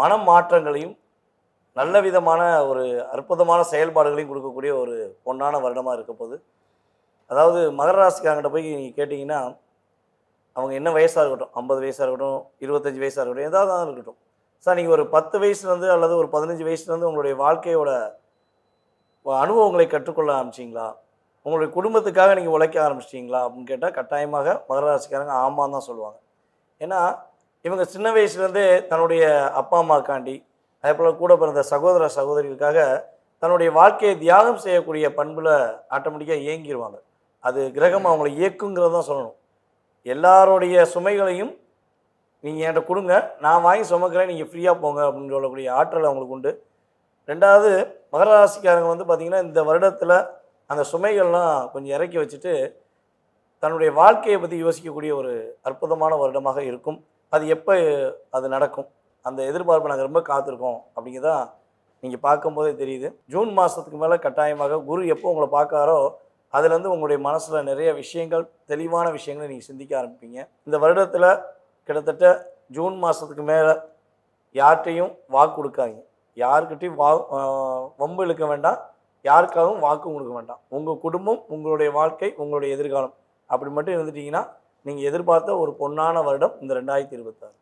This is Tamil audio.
மன மாற்றங்களையும் நல்ல விதமான ஒரு அற்புதமான செயல்பாடுகளையும் கொடுக்கக்கூடிய ஒரு பொன்னான வருடமாக இருக்க போகுது. அதாவது மகர ராசிக்காரங்கிட்ட போய் நீங்கள் கேட்டிங்கன்னா அவங்க என்ன வயசாக இருக்கட்டும் ஐம்பது வயசாக இருக்கட்டும் இருபத்தஞ்சி வயசாக இருக்கட்டும் ஏதாவது இருக்கட்டும். சார் நீங்கள் ஒரு பத்து வயசுலேருந்து அல்லது ஒரு பதினஞ்சு வயசுலேருந்து உங்களுடைய வாழ்க்கையோட அனுபவங்களை கற்றுக்கொள்ள ஆரம்பிச்சிங்களா? உங்களுடைய குடும்பத்துக்காக நீங்கள் உழைக்க ஆரம்பிச்சிட்டிங்களா? அப்படின்னு கேட்டால் கட்டாயமாக மகர ராசிக்காரங்க ஆமான்னு தான் சொல்லுவாங்க. ஏன்னா இவங்க சின்ன வயசுலேருந்தே தன்னுடைய அப்பா அம்மாக்காண்டி அதே போல் கூட பிறந்த சகோதர சகோதரிகளுக்காக தன்னுடைய வாழ்க்கையை தியாகம் செய்யக்கூடிய பண்பில் ஆட்டோமேட்டிக்காக இயங்கிடுவாங்க அது கிரகம் அவங்களை இயக்குங்கிறது தான் சொல்லணும். எல்லாருடைய சுமைகளையும் நீங்கள் என்கிட்ட கொடுங்க. நான் வாங்கி சுமக்கிறேன். நீங்கள் ஃப்ரீயாக போங்க அப்படின்னு சொல்லக்கூடிய ஆற்றல் அவங்களுக்கு உண்டு. ரெண்டாவது மகர ராசிக்காரங்க வந்து பார்த்திங்கன்னா இந்த வருடத்தில் அந்த சுமைகள்லாம் கொஞ்சம் இறக்கி வச்சுட்டு தன்னுடைய வாழ்க்கையை பற்றி யோசிக்கக்கூடிய ஒரு அற்புதமான வருடமாக இருக்கும். அது எப்போ அது நடக்கும்? அந்த எதிர்பார்ப்பை நாங்கள் ரொம்ப காத்திருக்கோம் அப்படிங்கிறதான் நீங்கள் பார்க்கும்போதே தெரியுது. ஜூன் மாதத்துக்கு மேலே கட்டாயமாக குரு எப்போ உங்களை பார்க்காரோ அதுலேருந்து உங்களுடைய மனசில் நிறைய விஷயங்கள் தெளிவான விஷயங்களை நீங்கள் சிந்திக்க ஆரம்பிப்பீங்க. இந்த வருடத்தில் கிட்டத்தட்ட ஜூன் மாதத்துக்கு மேலே யார்கிட்டையும் வாக்கு கொடுக்காதீங்க. யாருக்கிட்டையும் வா வம்பு இழுக்க வேண்டாம். யாருக்காகவும் வாக்கு கொடுக்க வேண்டாம். உங்கள் குடும்பம் உங்களுடைய வாழ்க்கை உங்களுடைய எதிர்காலம். அப்படி மட்டும் இருந்துட்டிங்கன்னா நீங்கள் எதிர்பார்த்த ஒரு பொன்னான வருடம் இந்த ரெண்டாயிரத்தி இருபத்தாறு.